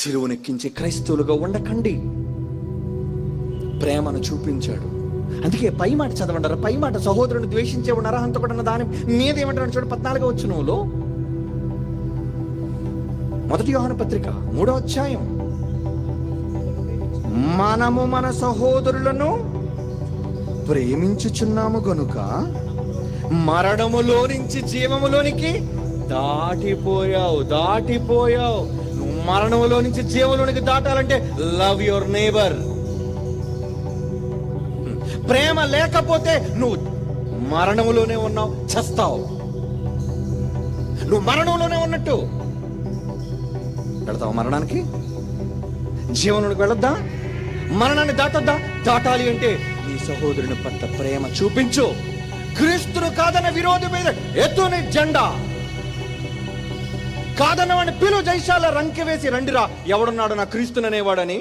సిలువనెక్కించే క్రైస్తవులుగా ఉండకండి. ప్రేమను చూపించాడు. అందుకే పై మాట చదవంటారు పై మాట సహోదరుని ద్వేషించే ఉన్నారా హంతకుడన్న దాని మీద ఏమంటారు చూడు పద్నాలుగో వచ్చు మొదటి యోహాన పత్రిక మూడో అధ్యాయం. మనము మన సహోదరులను ప్రేమించుచున్నాము గనుక మరణములో నుంచి జీవములోనికి దాటిపోయావు దాటిపోయావు. మరణంలో మరణములో నుంచి జీవంలోనికి దాటాలంటే లవ్ యువర్ నేబర్. ప్రేమ లేకపోతే నువ్వు మరణంలోనే ఉన్నావు చస్తావు. నువ్వు మరణంలోనే ఉన్నట్టు. వెళతావు మరణానికి? జీవనుడికి వెళ్ళొద్దా? మరణాన్ని దాటొద్దా? దాటాలి అంటే నీ సహోదరుని పట్ల ప్రేమ చూపించు. క్రీస్తును కాదన్న విరోధి మీద ఎత్తుని జెండా. కాదన్నవాడిని పిలు జైశాల రంకె వేసి రండిరా. ఎవడున్నాడు నా క్రీస్తుననేవాడని?